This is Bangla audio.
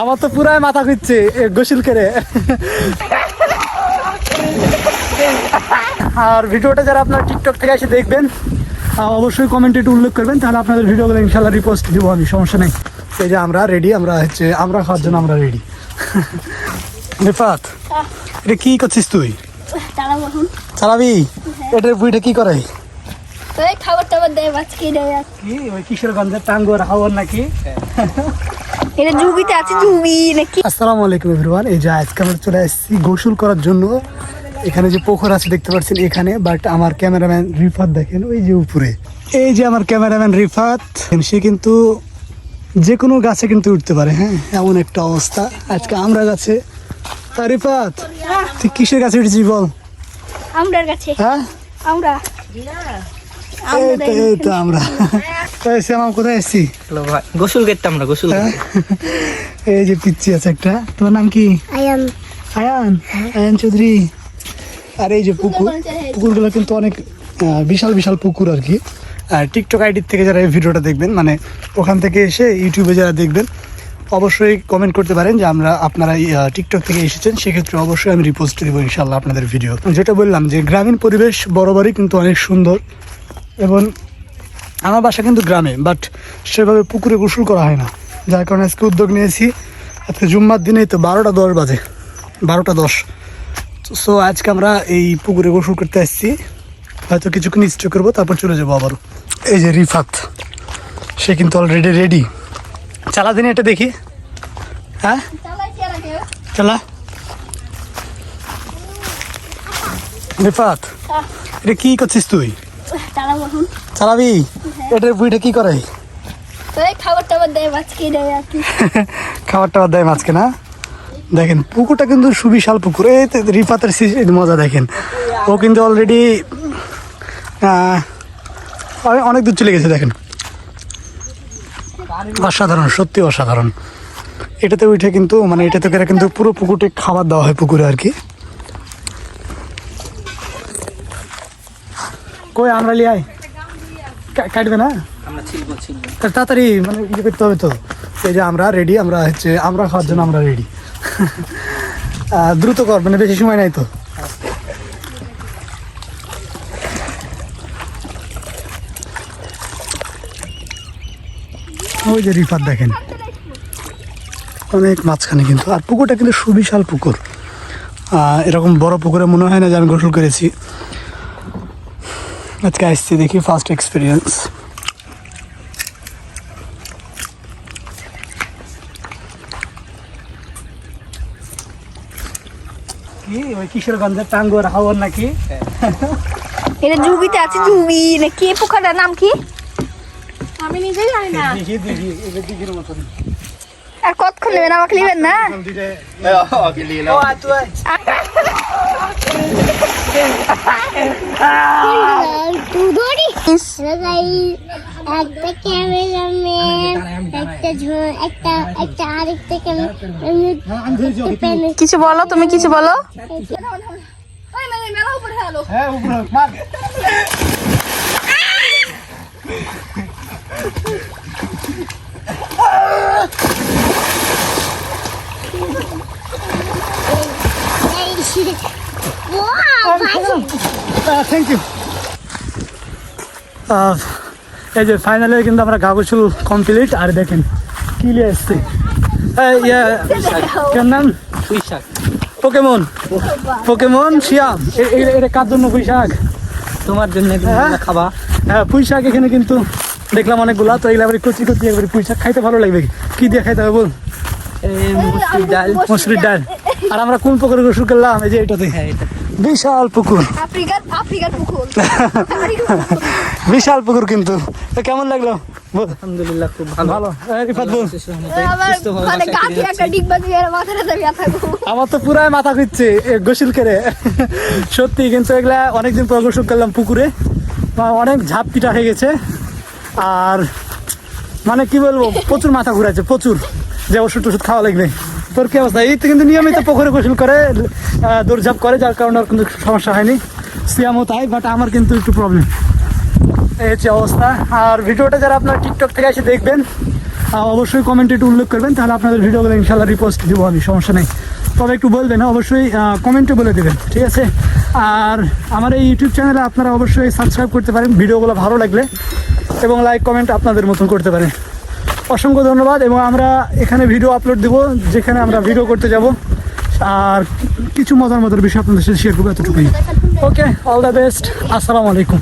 আমার তো পুরাই মাথা ঘুরছে এ গোসল করে। আর ভিডিওটা যারা আপনার টিকটক থেকে এসে দেখবেন অবশ্যই কমেন্টে একটু উল্লেখ করবেন তাহলে আপনাদের ভিডিওগুলো ইনশাল্লাহ রিপোস্ট দিব আমি সমস্যা নেই। এই যে আমরা রেডি আমরা হচ্ছে আমরা খাওয়ার জন্য আমরা রেডি রিফাত এটা কি করছিস তুই? চালাবি। এটার বইটা কি করে? খাবার টাবার দেয় বাচ্চা দেয়। কি? ওই কিশোরগঞ্জের টাঙ্গর হাওয়ার নাকি? এটা জুবিতে আছে জুবি নাকি? আসসালামু আলাইকুম এভরিওয়ান এই যে আজকে আমরা চলে এসেছি গোসল করার জন্য। এখানে যে পুকুর আছে দেখতে পাচ্ছেন এখানে বাট আমার ক্যামেরাম্যান রিফাত দেখেন ওই যে উপরে। এই যে আমার ক্যামেরাম্যান রিফাত সে কিন্তু যে কোনো গাছে কিন্তু উঠতে পারে হ্যাঁ? এমন একটা অবস্থা। আজকে আমরা গাছে। তা রিফাত তুই কিসের গাছে উঠেছিস বল? আমরার কাছে হ্যাঁ? আমরা। এই তো আমরা কোথায় এসেছি হ্যালো ভাই গোসল আমরা গোসল হ্যাঁ? এই যে পিচ্ছি আছে একটা। তোমার নাম কি? আয়াম আয়ান? আয়ান চৌধুরী। আর এই যে পুকুর পুকুরগুলো কিন্তু অনেক বিশাল বিশাল পুকুর আর কি। আর টিকটক আইডির থেকে যারা এই ভিডিওটা দেখবেন মানে ওখান থেকে এসে ইউটিউবে যারা দেখবেন অবশ্যই কমেন্ট করতে পারেন যে আমরা আপনারা টিকটক থেকে এসেছেন সেক্ষেত্রে অবশ্যই আমি রিপোস্ট দেবো ইনশাল্লাহ আপনাদের ভিডিও যেটা বললাম যে গ্রামীণ পরিবেশ বরাবরই কিন্তু অনেক সুন্দর এবং আমার বাসা কিন্তু গ্রামে বাট সেভাবে পুকুরে গোসল করা হয় না। যার কারণে আজকে উদ্যোগ নিয়েছি। আজকে জুম্মার দিনেই তো বারোটা দশ বাজে, বারোটা দশ। সো আজকে আমরা এই পুকুরে গোসল করতে আসছি। হয়তো কিছুক্ষণ স্টে করব, তারপর চলে যাব আবার এই যে রিফাত, সে কিন্তু অলরেডি রেডি চালা দিনে এটা দেখি। হ্যাঁ? চালা। রিফাত, এটা কী করছিস তুই? চালাবি এটার বইটা কি করে? খাবার টাবার দেয় বাচ্চা দেয় আর কি। খাবার টাবার দেয় মাছকে না দেখেন পুকুরটা কিন্তু সুবিশাল পুকুর। এই রিফাতের সি- মজা দেখেন। ও কিন্তু অলরেডি অনেক দূর চলে গেছে দেখেন। অসাধারণ সত্যি অসাধারণ। এটাতে উঠে কিন্তু মানে এটাতে করে কিন্তু পুরো পুকুরটি খাবার দেওয়া হয় পুকুরে আর কি। কই আমরা লিয়াই কা- কাটবে না? তাড়াতাড়ি মানে ইয়ে করতে হবে তো। এই যে আমরা রেডি আমরা হচ্ছে আমরা খাওয়ার জন্য আমরা রেডি দ্রুত কর মানে বেশি সময় নাই তো। ওই যে রিফাত দেখেন। অনেক মাঝখানে কিন্তু। আর পুকুরটা কিন্তু সুবিশাল পুকুর। এরকম বড় পুকুরে মনে হয় না যে আমি গোসল করেছি। আজকে আসছি দেখি ফার্স্ট এক্সপিরিয়েন্স কি ওই কিশোরগঞ্জের টাঙ্গর হাওয়ার নাকি? এটা জুবিতে আছে জুবি নাকি এই পোকাটার নাম কি? আমি নিজেই জানি না। দেখি দেখি এটা দিঘির মতন। আর কতক্ষণ নেবেন আমাকে নেবেন না? কিছু বলো তুমি কিছু বলো মার। থ্যাংক ইউ এই যে ফাইনালে কিন্তু আমরা গাগোচুল কমপ্লিট আর দেখেন কি নিয়ে এসছে। এই, ইয়ে, কেন নাম? শাক পোকেমন পোকেমন শিয়াম এটা কার জন্য পুঁইশাক? তোমার জন্য তুমি হ্যাঁ? খাবা। হ্যাঁ পুঁইশাক এখানে কিন্তু দেখলাম অনেকগুলা তো এগুলো আবার কচি কচি একবারে পুঁইশাক খাইতে ভালো লাগবে। কি দিয়ে খাইতে হবে বল? এই মুসুর ডাল। মসুরির ডাল। আর আমরা কোন পুকুরে গোসল করলাম? এই যে এটাতে। হ্যাঁ বিশাল পুকুর। বিশাল পুকুর কিন্তু। তো কেমন লাগল? আলহামদুলিল্লাহ খুব ভালো। ভালো। এই, রিফাত বল। শেষের মতো আমার সুস্থভাবে মানে আমার তো পুরাই মাথা ঘুরছে এ গোসল করে। সত্যি কিন্তু এগুলা অনেকদিন পর গোসল করলাম পুকুরে। অনেক ঝাপ পিটা হয়ে গেছে। আর মানে কি বলব প্রচুর মাথা ঘুরাচ্ছে প্রচুর। যে ওষুধ টষুধ খাওয়া লাগবে। তোর কি অবস্থা? এই তো কিন্তু নিয়মিত পুকুরে গোসল করে দৌড়ঝাঁপ করে, যার কারণে আর কিন্তু সমস্যা হয়নি। সিয়ামও তাই বাট আমার কিন্তু একটু প্রবলেম এই হচ্ছে অবস্থা। আর ভিডিওটা যারা আপনার টিকটক থেকে এসে দেখবেন অবশ্যই কমেন্টে একটু উল্লেখ করবেন, তাহলে আপনাদের ভিডিওগুলো ইনশাল্লাহ রিপোস্ট দেবো আমি, সমস্যা নেই। তবে একটু বলবেন অবশ্যই কমেন্টে বলে দেবেন, ঠিক আছে? আর আমার এই ইউটিউব চ্যানেলে আপনারা অবশ্যই সাবস্ক্রাইব করতে পারেন, ভিডিওগুলো ভালো লাগলে, এবং লাইক কমেন্ট আপনাদের মতন করতে পারেন। অসংখ্য ধন্যবাদ এবং আমরা এখানে ভিডিও আপলোড দেবো, যেখানে আমরা ভিডিও করতে যাব। আর কিছু মজার মজার বিষয় আপনাদের সাথে শেয়ার করব এতটুকুই। ওকে অল দ্য বেস্ট আসসালামু আলাইকুম